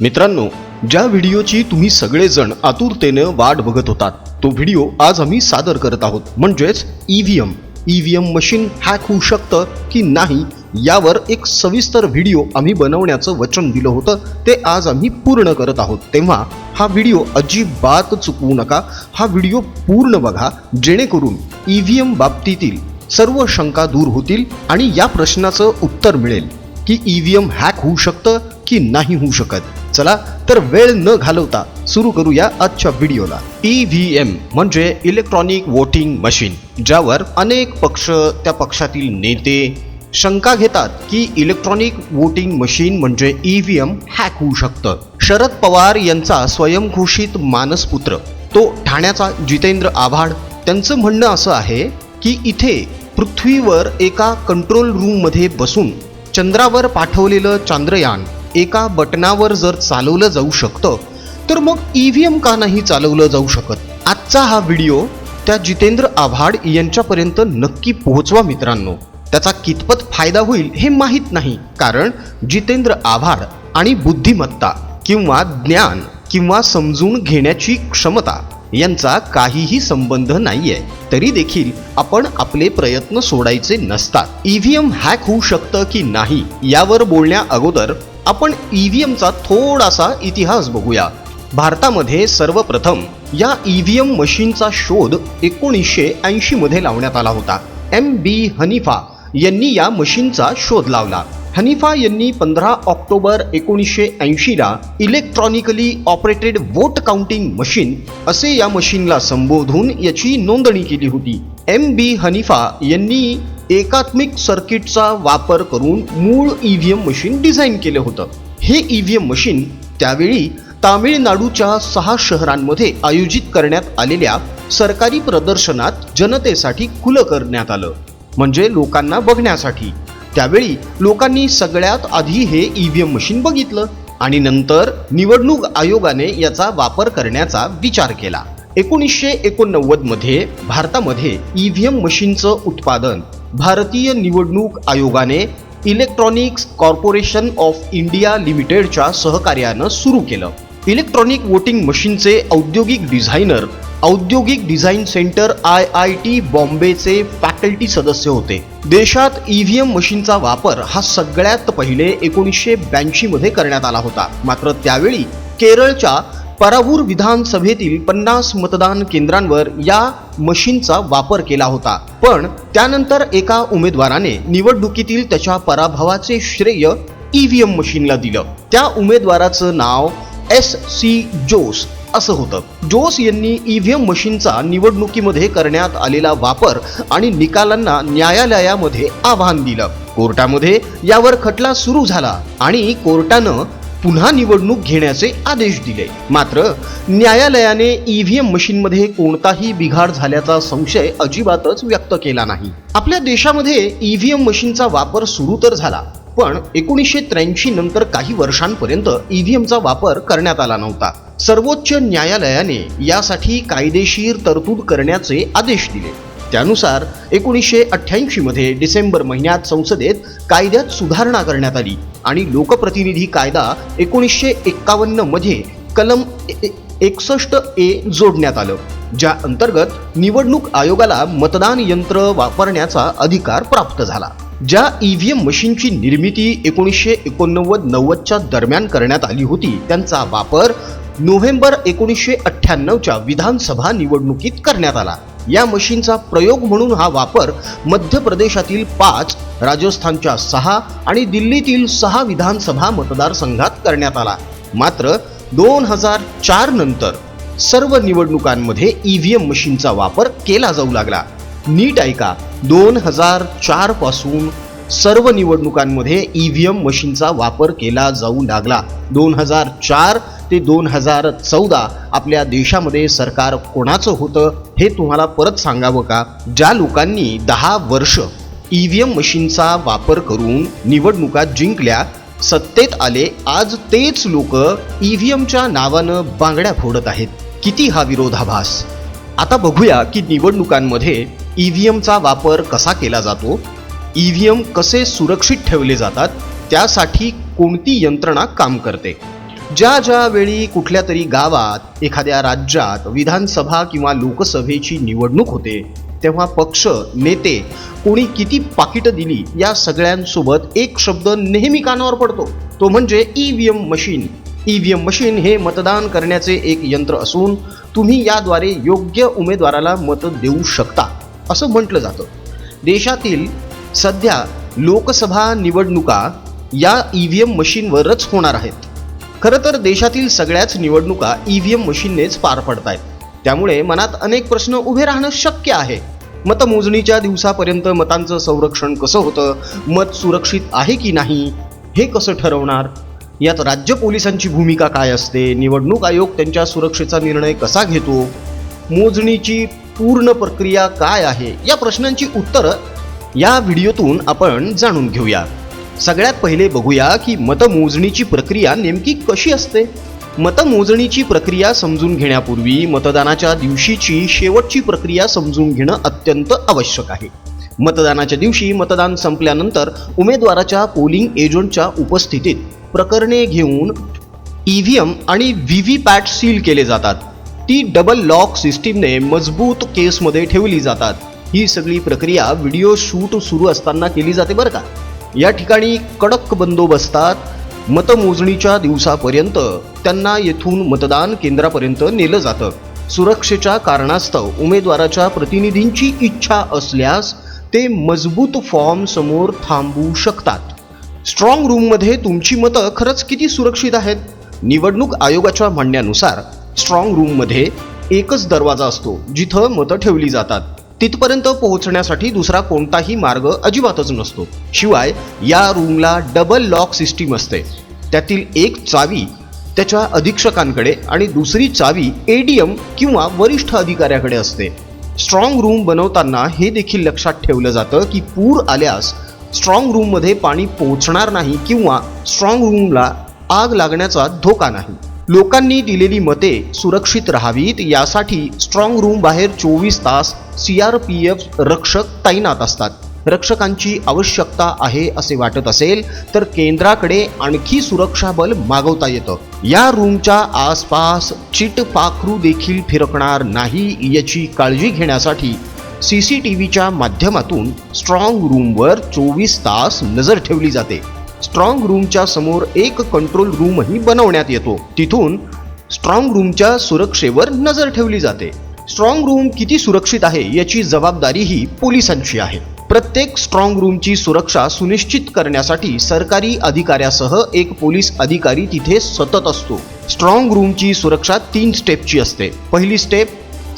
मित्रांनो ज्या व्हिडिओची तुम्ही सगळेजण आतुरतेनं वाट बघत होतात तो व्हिडिओ आज आम्ही सादर करत आहोत. म्हणजेच ईव्हीएम. ईव्हीएम मशीन हॅक होऊ शकतं की नाही यावर एक सविस्तर व्हिडिओ आम्ही बनवण्याचं वचन दिलं होतं ते आज आम्ही पूर्ण करत आहोत. तेव्हा हा व्हिडिओ अजिबात चुकवू नका. हा व्हिडिओ पूर्ण बघा जेणेकरून ईव्हीएम बाबतीतील सर्व शंका दूर होतील आणि या प्रश्नाचं उत्तर मिळेल की ईव्हीएम हॅक होऊ शकतं की नाही होऊ शकत. चला तर वेळ न घालवता सुरू करूया आजच्या व्हिडिओला. ईव्हीएम म्हणजे इलेक्ट्रॉनिक वोटिंग मशीन ज्यावर अनेक पक्ष त्या पक्षातील नेते शंका घेतात की इलेक्ट्रॉनिक वोटिंग मशीन म्हणजे ईव्हीएम हॅक होऊ शकतं. शरद पवार यांचा स्वयंघोषित मानसपुत्र तो ठाण्याचा जितेंद्र आव्हाड. त्यांचं म्हणणं असं आहे की इथे पृथ्वीवर एका कंट्रोल रूममध्ये बसून चंद्रावर पाठवलेलं चांद्रयान एका बटनावर जर चालवलं जाऊ शकतं तर मग ईव्हीएम का नाही चालवलं जाऊ शकत? आजचा हा व्हिडिओ त्या जितेंद्र आव्हाड यांच्यापर्यंत नक्की पोहोचवा मित्रांनो. त्याचा कितपत फायदा होईल हे माहीत नाही कारण जितेंद्र आव्हाड आणि बुद्धिमत्ता किंवा ज्ञान किंवा समजून घेण्याची क्षमता यांचा काहीही संबंध नाहीये तरी देखील आपण आपले प्रयत्न सोडायचे नसतात. ईव्हीएम हॅक होऊ शकतं की नाही यावर बोलण्या अगोदर आपण ईव्हीएमचा थोडासा इतिहास बघूया. भारतामध्ये सर्वप्रथम या ईव्हीएम मशीनचा शोध एकोणीसशे ऐंशी मध्ये लावण्यात आला होता. एम बी हनीफा यांनी या मशीनचा शोध लावला. हनीफा यांनी पंधरा ऑक्टोबर एकोणीसशे ऐंशीला electronically operated vote counting machine असे या मशीनला संबोधून याची नोंदणी केली होती. एम बी हनीफा यांनी एकात्मिक सर्किटचा वापर करून मूळ E V M machine design केलं होतं. हे ई व्ही एम मशीन त्यावेळी तामिळनाडूच्या सहा शहरांमध्ये आयोजित करण्यात आलेल्या सरकारी प्रदर्शनात जनतेसाठी खुलं करण्यात आलं. म्हणजे लोकांना बघण्यासाठी. त्यावेळी लोकांनी सगळ्यात आधी हे ई व्ही एम मशीन बघितलं आणि नंतर निवडणूक आयोगाने याचा वापर करण्याचा विचार केला. एकोणीसशे एकोणनव्वदमध्ये भारतामध्ये ई व्ही एम मशीनचं उत्पादन. भारतीय निवडणूक आयोगाने इलेक्ट्रॉनिक्स कॉर्पोरेशन ऑफ इंडिया लिमिटेडच्या सहकार्यानं सुरू केलं. इलेक्ट्रॉनिक वोटिंग मशीनचे औद्योगिक डिझायनर औद्योगिक design centre I I T बॉम्बेचे faculty सदस्य होते. देशात ईव्हीएम मशीनचा वापर हा सगळ्यात पहिले एकोणीसशे ब्याऐंशी मध्ये करण्यात आला होता. मात्र त्यावेळी केरळच्या परावूर विधानसभेतील पन्नास मतदान केंद्रांवर या मशीनचा वापर केला होता. पण त्यानंतर एका उमेदवाराने निवडणुकीतील त्याच्या पराभवाचे श्रेय ईव्हीएम मशीनला दिलं. त्या उमेदवाराचं नाव एस सी जोस असं होतं. जोस यांनी ईव्हीएम मशीनचा निवडणुकीमध्ये करण्यात आलेला वापर आणि निकालांना न्यायालयामध्ये आव्हान दिलं. कोर्टामध्ये यावर खटला सुरू झाला आणि कोर्टानं पुन्हा निवडणूक घेण्याचे आदेश दिले. मात्र न्यायालयाने ईव्हीएम मशीनमध्ये कोणताही बिघाड झाल्याचा संशय अजिबातच व्यक्त केला नाही. आपल्या देशामध्ये ईव्हीएम मशीनचा वापर सुरू तर झाला पण एकोणीसशे त्र्याऐंशी नंतर काही वर्षांपर्यंत ईव्हीएमचा वापर करण्यात आला नव्हता. सर्वोच्च न्यायालयाने यासाठी कायदेशीर तरतूद करण्याचे आदेश दिले. त्यानुसार एकोणीसशे अठ्ठ्याऐंशीमध्ये डिसेंबर महिन्यात संसदेत कायद्यात सुधारणा करण्यात आली आणि लोकप्रतिनिधी कायदा एकोणीसशे एक्कावन्नमध्ये कलम एकसष्ट ए जोडण्यात आलं ज्या अंतर्गत निवडणूक आयोगाला मतदान यंत्र वापरण्याचा अधिकार प्राप्त झाला. ज्या ईव्हीएम मशीनची निर्मिती एकोणीसशे एकोणनव्वद नव्वदच्या दरम्यान करण्यात आली होती त्यांचा वापर नोव्हेंबर एकोणीसशे अठ्ठ्याण्णवच्या विधानसभा निवडणुकीत करण्यात आला. या मशीनचा प्रयोग म्हणून हा वापर मध्य प्रदेशातील पाच राजस्थानच्या सहा आणि दिल्लीतील सहा विधानसभा मतदारसंघात करण्यात आला. मात्र दोन हजार चार नंतर सर्व निवडणुकांमध्ये ईव्हीएम मशीनचा वापर केला जाऊ लागला. नीट ऐका दोन हजार चारपासून सर्व निवडणुकांमध्ये ईव्हीएम मशीनचा वापर केला जाऊ लागला. दोन हजार चार ते दोन हजार चौदा आपल्या देशामध्ये सरकार कोणाचं होतं हे तुम्हाला परत सांगावं का? ज्या लोकांनी दहा वर्ष ईव्हीएम मशीनचा वापर करून निवडणुका जिंकल्या सत्तेत आले आज तेच लोक ई व्ही एमच्या नावानं बांगड्या फोडत आहेत. किती हा विरोधाभास? आता बघूया की निवडणुकांमध्ये ई व्ही एमचा वापर कसा केला जातो ई व्ही एम कसे सुरक्षित ठेवले जातात त्यासाठी कोणती यंत्रणा काम करते? ज्या ज्या वेळी कुठल्या तरी गावात एखाद्या राज्यात विधानसभा किंवा लोकसभेची निवडणूक होते तेव्हा पक्ष नेते कोणी किती पाकिटं दिली या सगळ्यांसोबत एक शब्द नेहमी कानावर पडतो. तो म्हणजे E V M machine. E V M machine हे मतदान करण्याचे एक यंत्र असून तुम्ही याद्वारे योग्य उमेदवाराला मत देऊ शकता असं म्हटलं जातं. देशातील सध्या लोकसभा निवडणुका या ई व्ही एम मशीनवरच होणार आहेत. खरं तर देशातील सगळ्याच निवडणुका ई व्ही एम मशीननेच पार पडत आहेत त्यामुळे मनात अनेक प्रश्न उभे राहणं शक्य आहे. मतमोजणीच्या दिवसापर्यंत मतांचं संरक्षण कसं होतं मत सुरक्षित आहे की नाही हे कसं ठरवणार? यात राज्य पोलिसांची भूमिका काय असते? निवडणूक आयोग त्यांच्या सुरक्षेचा निर्णय कसा घेतो? मोजणीची पूर्ण प्रक्रिया काय आहे? या प्रश्नांची उत्तरं या व्हिडिओतून आपण जाणून घेऊया. सगळ्यात पहिले बघूया की मतमोजणीची प्रक्रिया नेमकी कशी असते? मतमोजणीची प्रक्रिया समजून घेण्यापूर्वी मतदानाच्या दिवशीची शेवटची प्रक्रिया समजून घेणं अत्यंत आवश्यक आहे. मतदानाच्या दिवशी मतदान संपल्यानंतर उमेदवाराच्या पोलिंग एजंटच्या उपस्थितीत प्रकरणे घेऊन ई व्ही एम आणि व्ही व्ही पॅट सील केले जातात. ती डबल लॉक सिस्टीमने मजबूत केसमध्ये ठेवली जातात. ही सगळी प्रक्रिया व्हिडिओ शूट सुरू असताना केली जाते बरं का? या ठिकाणी कडक बंदोबस्तात मतमोजणीच्या दिवसापर्यंत त्यांना येथून मतदान केंद्रापर्यंत नेलं जातं. सुरक्षेच्या कारणास्तव उमेदवाराच्या प्रतिनिधींची इच्छा असल्यास ते मजबूत फॉर्म समोर थांबू शकतात. स्ट्रॉंग रूममध्ये तुमची मतं खरंच किती सुरक्षित आहेत? निवडणूक आयोगाच्या म्हणण्यानुसार स्ट्रॉंग रूममध्ये एकच दरवाजा असतो जिथं मतं ठेवली जातात. तिथपर्यंत पोहोचण्यासाठी दुसरा कोणताही मार्ग अजिबातच नसतो. शिवाय या रूमला डबल लॉक सिस्टीम असते. त्यातील एक चावी त्याच्या अधीक्षकांकडे आणि दुसरी चावी ए डी एम किंवा वरिष्ठ अधिकाऱ्याकडे असते. स्ट्रॉंग रूम बनवताना हे देखील लक्षात ठेवलं जातं की पूर आल्यास स्ट्रॉंग रूममध्ये पाणी पोहोचणार नाही किंवा स्ट्रॉंग रूमला आग लागण्याचा धोका नाही. लोकांनी दिलेली मते सुरक्षित राहावीत यासाठी स्ट्रॉंग रूम बाहेर चोवीस तास सी आर पी एफ रक्षक तैनात असतात. रक्षकांची आवश्यकता आहे असे वाटत असेल तर केंद्राकडे आणखी सुरक्षा बल मागवता येतं. या रूमच्या आसपास चिटपाखरू देखील फिरकणार नाही याची काळजी घेण्यासाठी सी सी टी व्हीच्या माध्यमातून स्ट्रॉंग रूमवर चोवीस तास नजर ठेवली जाते. स्ट्रॉंग रूमच्या समोर एक कंट्रोल रूमही बनवण्यात येतो. तिथून स्ट्रॉंग रूमच्या सुरक्षेवर नजर ठेवली जाते. स्ट्रॉंग रूम किती सुरक्षित आहे याची जबाबदारी ही पोलिसांची आहे. प्रत्येक स्ट्रॉंग रूमची सुरक्षा सुनिश्चित करण्यासाठी सरकारी अधिकाऱ्यासह एक पोलीस अधिकारी तिथे सतत असतो. स्ट्रॉंग रूमची सुरक्षा तीन स्टेपची असते. पहिली step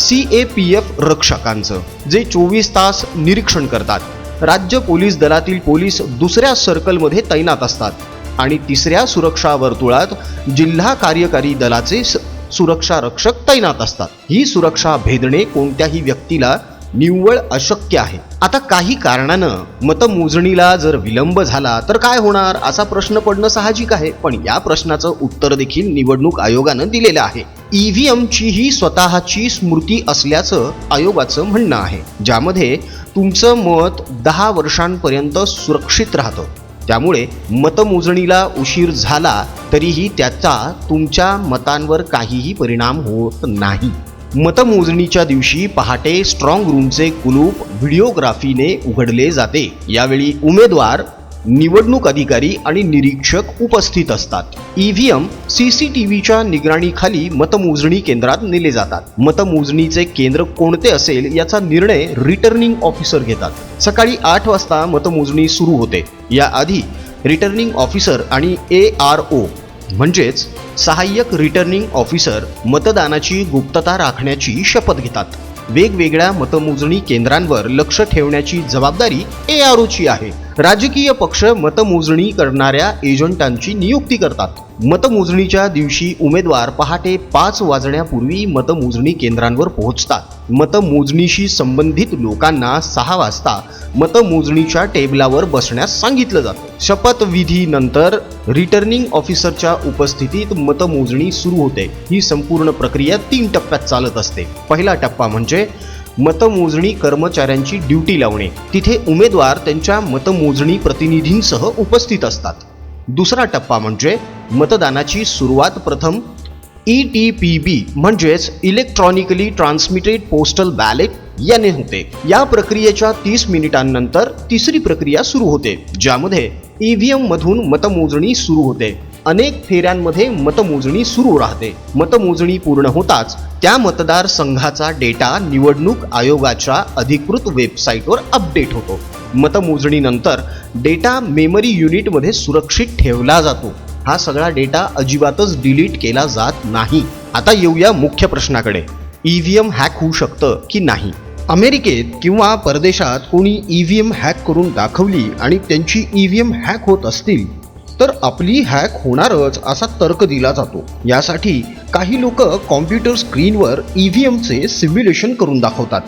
C A P F रक्षकांचं जे चोवीस तास निरीक्षण करतात. राज्य पोलीस दलातील पोलीस दुसऱ्या सर्कलमध्ये तैनात असतात. आणि तिसऱ्या सुरक्षा वर्तुळात जिल्हा कार्यकारी दलाचे स- सुरक्षा रक्षक तैनात असतात. ही सुरक्षा भेदणे कोणत्याही व्यक्तीला निव्वळ अशक्य आहे. आता काही कारणानं मतमोजणीला जर विलंब झाला तर काय होणार असा प्रश्न पडणं साहजिक आहे. पण या प्रश्नाचं उत्तर देखील निवडणूक आयोगानं दिलेलं आहे. ईव्हीएमची ही स्वतःची स्मृती असल्याचं आयोगाचं म्हणणं आहे. ज्यामध्ये तुमचं मत दहा वर्षांपर्यंत सुरक्षित राहतं. त्यामुळे मतमोजणीला उशीर झाला तरीही त्याचा तुमच्या मतांवर काहीही परिणाम होत नाही. मतमोजणीच्या दिवशी पहाटे स्ट्रॉंग रूमचे कुलूप व्हिडिओग्राफीने उघडले जाते. यावेळी उमेदवार निवडणूक अधिकारी आणि निरीक्षक उपस्थित असतात. ईव्हीएम सी सी टी व्हीच्या निगराणीखाली मतमोजणी केंद्रात नेले जातात. मतमोजणीचे केंद्र कोणते असेल याचा निर्णय रिटर्निंग ऑफिसर घेतात. सकाळी आठ वाजता मतमोजणी सुरू होते. याआधी रिटर्निंग ऑफिसर आणि ए आर ओ म्हणजेच सहाय्यक रिटर्निंग ऑफिसर मतदानाची गुप्तता राखण्याची शपथ घेतात. वेगवेगळ्या मतमोजणी केंद्रांवर लक्ष ठेवण्याची जबाबदारी ए आर ओची आहे. राजकीय पक्ष मतमोजणी करणाऱ्या एजंटांची नियुक्ती करतात. मतमोजणीच्या दिवशी उमेदवार पहाटे पाच वाजण्यापूर्वी मतमोजणी केंद्रांवर पोहोचतात. मतमोजणीशी संबंधित लोकांना सहा वाजता मतमोजणीच्या टेबलावर बसण्यास सांगितलं जातं. शपथविधीनंतर रिटर्निंग ऑफिसरच्या उपस्थितीत मतमोजणी सुरू होते. ही संपूर्ण प्रक्रिया तीन टप्प्यात चालत असते. पहिला टप्पा म्हणजे मतमोजणी कर्मचाऱ्यांची ड्युटी लावणे. तिथे उमेदवार त्यांच्या मतमोजणी प्रतिनिधींसह उपस्थित असतात. दुसरा टप्पा म्हणजे मतदानाची सुरुवात प्रथम ई टी पी बी म्हणजेच इलेक्ट्रॉनिकली ट्रान्समिटेड पोस्टल बॅलेट याने होते. या प्रक्रियेच्या तीस मिनिटांनंतर तिसरी प्रक्रिया सुरू होते ज्यामध्ये ईव्हीएम मधून मतमोजणी सुरू होते. अनेक फेऱ्यांमध्ये मतमोजणी सुरू राहते. मतमोजणी पूर्ण होताच त्या मतदार संघाचा डेटा निवडणूक आयोगाच्या अधिकृत वेबसाईटवर अपडेट होतो. मतमोजणीनंतर डेटा मेमरी युनिटमध्ये सुरक्षित ठेवला जातो. हा सगळा डेटा अजिबातच डिलीट केला जात नाही. आता येऊया मुख्य प्रश्नाकडे. ईव्हीएम हॅक होऊ शकतं की नाही? अमेरिकेत किंवा परदेशात कोणी ईव्हीएम हॅक करून दाखवली आणि त्यांची ईव्हीएम हॅक होत असतील तर आपली हॅक होणारच असा तर्क दिला जातो. यासाठी काही लोक कॉम्प्युटर स्क्रीनवर ईव्हीएमचे सिम्युलेशन करून दाखवतात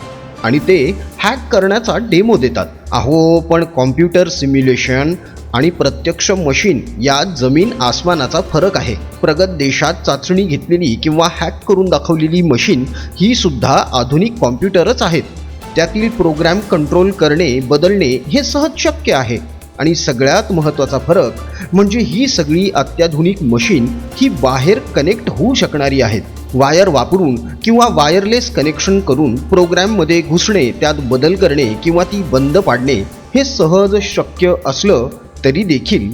आणि ते हॅक करण्याचा डेमो देतात. अहो पण कॉम्प्युटर सिम्युलेशन आणि प्रत्यक्ष मशीन यात जमीन आसमानाचा फरक आहे. प्रगत देशात चाचणी घेतलेली किंवा हॅक करून दाखवलेली मशीन ही सुद्धा आधुनिक कॉम्प्युटरच आहेत. त्यातील प्रोग्रॅम कंट्रोल करणे बदलणे हे सहज शक्य आहे. आणि सगळ्यात महत्त्वाचा फरक म्हणजे ही सगळी अत्याधुनिक मशीन ही बाहेर कनेक्ट होऊ शकणारी आहेत. वायर वापरून किंवा वायरलेस कनेक्शन करून प्रोग्रॅममध्ये घुसणे त्यात बदल करणे किंवा ती बंद पाडणे हे सहज शक्य असलं तरी देखील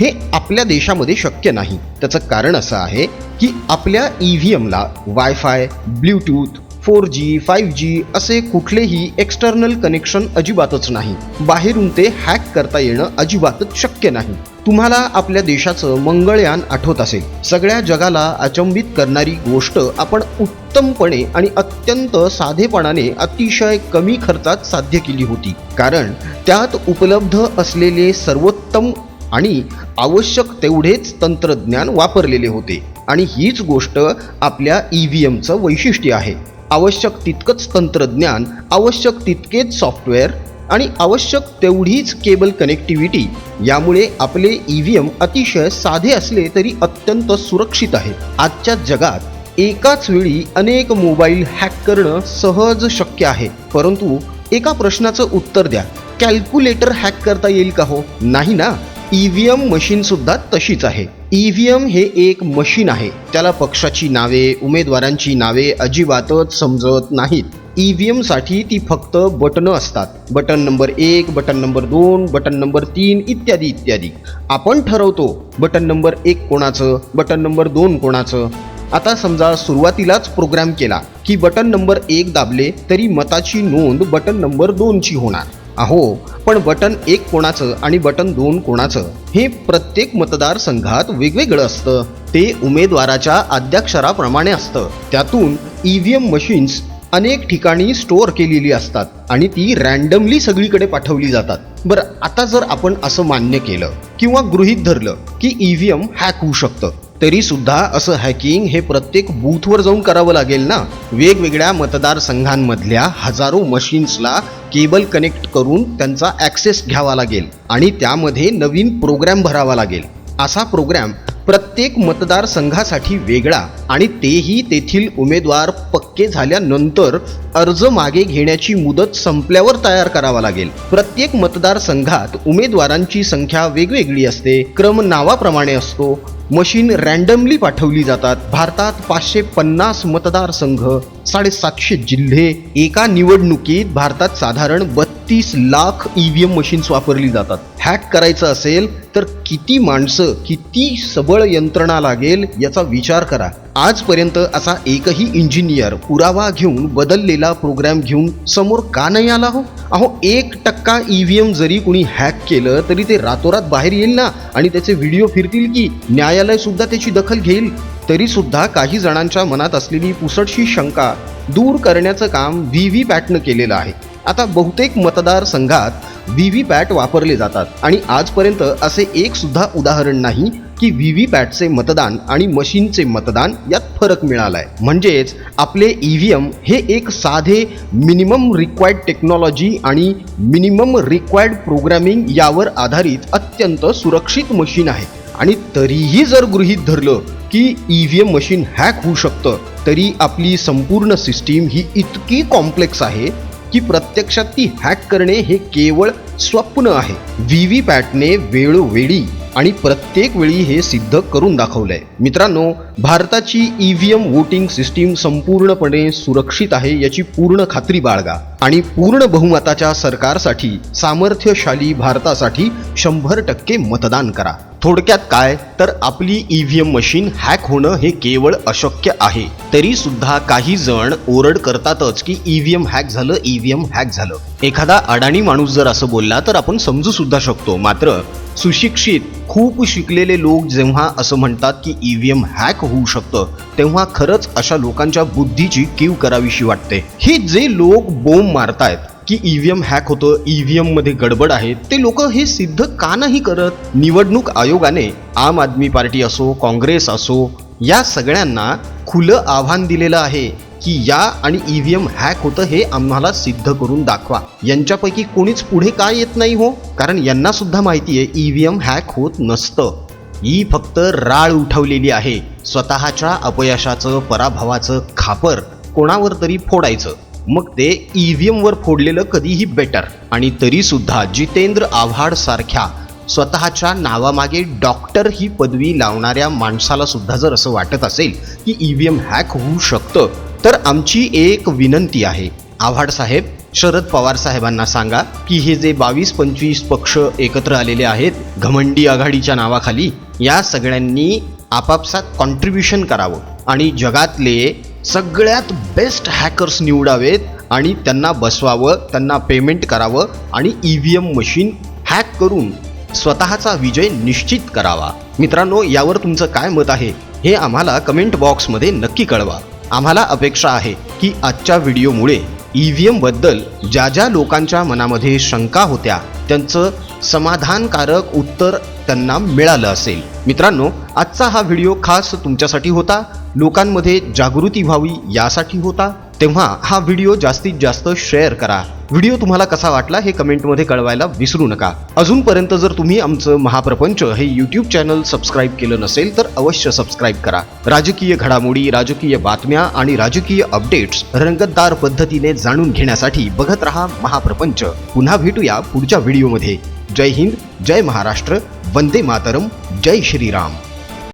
हे आपल्या देशामध्ये शक्य नाही. त्याचं कारण असं आहे की आपल्या E V एमला WiFi Bluetooth four G five G असे कुठलेही एक्सटर्नल कनेक्शन अजिबातच नाही. बाहेरून ते हॅक करता येणं अजिबातच शक्य नाही. तुम्हाला आपल्या देशाचं मंगळयान आठवत असेल. सगळ्या जगाला अचंबित करणारी गोष्ट आपण उत्तमपणे आणि अत्यंत साधेपणाने अतिशय कमी खर्चात साध्य केली होती. कारण त्यात उपलब्ध असलेले सर्वोत्तम आणि आवश्यक तेवढेच तंत्रज्ञान वापरलेले होते. आणि हीच गोष्ट आपल्या ई व्ही एमचं वैशिष्ट्य आहे. आवश्यक तितकंच तंत्रज्ञान आवश्यक तितकेच सॉफ्टवेअर आणि आवश्यक तेवढीच केबल कनेक्टिव्हिटी. यामुळे आपले ई व्ही एम अतिशय साधे असले तरी अत्यंत सुरक्षित आहे. आजच्या जगात एकाच वेळी अनेक मोबाईल हॅक करणं सहज शक्य आहे. परंतु एका प्रश्नाचं उत्तर द्या. कॅल्क्युलेटर हॅक करता येईल का हो? नाही ना? ई व्ही एम मशीन सुद्धा तशीच आहे. ई व्ही एम हे एक मशीन आहे. त्याला पक्षाची नावे उमेदवारांची नावे अजिबातच समजत नाहीत. ई व्ही एमसाठी ती फक्त बटनं असतात. बटन नंबर एक बटन नंबर दोन बटन नंबर तीन इत्यादी इत्यादी. आपण ठरवतो बटन नंबर एक कोणाचं बटन नंबर दोन कोणाचं. आता समजा सुरुवातीलाच प्रोग्राम केला की बटन नंबर एक दाबले तरी मताची नोंद बटन नंबर दोनची होणार. अहो पण बटन एक कोणाचं आणि बटन दोन कोणाचं? हे प्रत्येक मतदारसंघात वेगवेगळं असतं. ते उमेदवाराच्या आद्याक्षराप्रमाणे असतं. त्यातून ई व्ही एम मशीन्स अनेक ठिकाणी स्टोअर केलेली असतात आणि ती रॅन्डमली सगळीकडे पाठवली जातात. बरं आता जर आपण असं मान्य केलं किंवा गृहीत धरलं की ई व्ही एम हॅक होऊ शकतं तरी सुद्धा असं हॅकिंग हे प्रत्येक बूथवर जाऊन करावं लागेल ना? वेगवेगळ्या मतदारसंघांमधल्या हजारो मशीन्सला केबल कनेक्ट करून त्यांचा ॲक्सेस घ्यावा लागेल आणि त्यामध्ये नवीन प्रोग्रॅम भरावा लागेल. असा प्रोग्रॅम प्रत्येक मतदारसंघासाठी वेगळा आणि तेही तेथील उमेदवार पक्के झाल्यानंतर अर्ज मागे घेण्याची मुदत संपल्यावर तयार करावा लागेल. प्रत्येक मतदारसंघात उमेदवारांची संख्या वेगवेगळी असते. क्रम नावाप्रमाणे असतो. मशीन रॅन्डमली पाठवली जातात. भारतात पाचशे पन्नास मतदारसंघ साडेसातशे जिल्हे एका निवडणुकीत भारतात साधारण बत्तीस lakh E V M machines वापरली जातात. हॅक करायचं असेल तर किती माणसं किती सबळ यंत्रणा लागेल याचा विचार करा. आजपर्यंत असा एकही इंजिनियर पुरावा घेऊन बदललेला प्रोग्राम घेऊन समोर का नाही आला हो? अहो एक टक्का ई व्ही एम जरी कुणी हॅक केलं तरी ते रातोरात बाहेर येईल ना? आणि त्याचे व्हिडिओ फिरतील की? न्यायालय सुद्धा त्याची दखल घेईल? तरी सुद्धा काही जणांच्या मनात असलेली पुसटशी शंका दूर करण्याचं काम व्ही व्ही पॅटनं केलेलं आहे. आता बहुतेक मतदारसंघात व्ही व्ही पॅट वापरले जातात. आणि आजपर्यंत असे एक सुद्धा उदाहरण नाही की व्ही व्ही पॅटचे मतदान आणि मशीनचे मतदान यात फरक मिळालाय. म्हणजेच आपले ई व्ही एम हे एक साधे मिनिमम रिक्वायर्ड टेक्नॉलॉजी आणि मिनिमम रिक्वायर्ड प्रोग्रामिंग यावर आधारित अत्यंत सुरक्षित मशीन आहे. आणि तरीही जर गृहीत धरलं की E V M machine hack होऊ शकतं तरी आपली संपूर्ण सिस्टीम ही इतकी कॉम्प्लेक्स आहे की प्रत्यक्षात ती हॅक करणे हे केवळ स्वप्न आहे. व्ही व्ही पॅटने वेळोवेळी आणि प्रत्येक वेळी हे सिद्ध करून दाखवलंय. मित्रांनो भारताची ईव्हीएम वोटिंग सिस्टीम संपूर्णपणे सुरक्षित आहे याची पूर्ण खात्री बाळगा. आणि पूर्ण बहुमताच्या सरकारसाठी सामर्थ्यशाली भारतासाठी शंभर टक्के मतदान करा. थोडक्यात काय? तर आपली ईव्हीएम मशीन हॅक होणं हे केवळ अशक्य आहे. तरी सुद्धा काही जण ओरड करतातच की ईव्हीएम हॅक झालं ईव्हीएम हॅक झालं. एखादा अडाणी माणूस जर असं बोलला तर आपण समजू सुद्धा शकतो. मात्र सुशिक्षित खूप शिकलेले लोक जेव्हा असं म्हणतात की ई व्ही एम हॅक होऊ शकतं तेव्हा खरंच अशा लोकांच्या बुद्धीची कीव करावीशी वाटते. हे जे लोक बोंब मारतायत की ईव्हीएम हॅक होतं ईव्हीएममध्ये गडबड आहे ते लोक हे सिद्ध का नाही करत? निवडणूक आयोगाने आम आदमी पार्टी असो काँग्रेस असो या सगळ्यांना खुलं आव्हान दिलेलं आहे की या आणि ई व्ही एम हॅक होतं हे आम्हाला सिद्ध करून दाखवा. यांच्यापैकी कोणीच पुढे का येत नाही हो? कारण यांना सुद्धा माहिती आहे ई व्ही एम हॅक होत नसतं. ही फक्त राळ उठवलेली आहे. स्वतःच्या अपयशाचं पराभवाचं खापर कोणावर तरी फोडायचं. मग ते ई व्ही वर फोडलेलं कधीही बेटर आणि तरी सुद्धा जितेंद्र आव्हाड सारख्या स्वतःच्या नावामागे डॉक्टर ही पदवी लावणाऱ्या माणसाला सुद्धा जर असं वाटत असेल की ई व्ही एम हॅक होऊ शकतं तर आमची एक विनंती आहे. आव्हाड साहेब शरद पवार साहेबांना सांगा की हे जे बावीस पंचवीस पक्ष एकत्र आलेले आहेत घमंडी आघाडीच्या नावाखाली या सगळ्यांनी आपापसात कॉन्ट्रीब्युशन करावं आणि जगातले सगळ्यात बेस्ट हॅकर्स निवडावेत आणि त्यांना बसवावं त्यांना पेमेंट करावं आणि E V M machine hack करून स्वतःचा विजय निश्चित करावा. मित्रांनो यावर तुमचं काय मत आहे हे आम्हाला कमेंट बॉक्समध्ये नक्की कळवा. आम्हाला अपेक्षा आहे की आजच्या व्हिडिओमुळे ई व्ही एमबद्दल ज्या ज्या लोकांच्या मनामध्ये शंका होत्या त्यांचं समाधानकारक उत्तर त्यांना मिळालं असेल. मित्रांनो आजचा हा व्हिडिओ खास तुमच्यासाठी होता. लोकांमध्ये जागृती व्हावी यासाठी होता. तेव्हा हा व्हिडिओ जास्तीत जास्त शेअर करा. व्हिडिओ तुम्हाला कसा वाटला हे कमेंटमध्ये कळवायला विसरू नका. अजूनपर्यंत जर तुम्ही आमचं महाप्रपंच हे यूट्यूब चॅनल सबस्क्राईब केलं नसेल तर अवश्य सबस्क्राईब करा. राजकीय घडामोडी राजकीय बातम्या आणि राजकीय अपडेट्स रंगतदार पद्धतीने जाणून घेण्यासाठी बघत रहा महाप्रपंच. पुन्हा भेटूया पुढच्या व्हिडिओमध्ये जय हिंद जय महाराष्ट्र वंदे मातरम जय श्रीराम.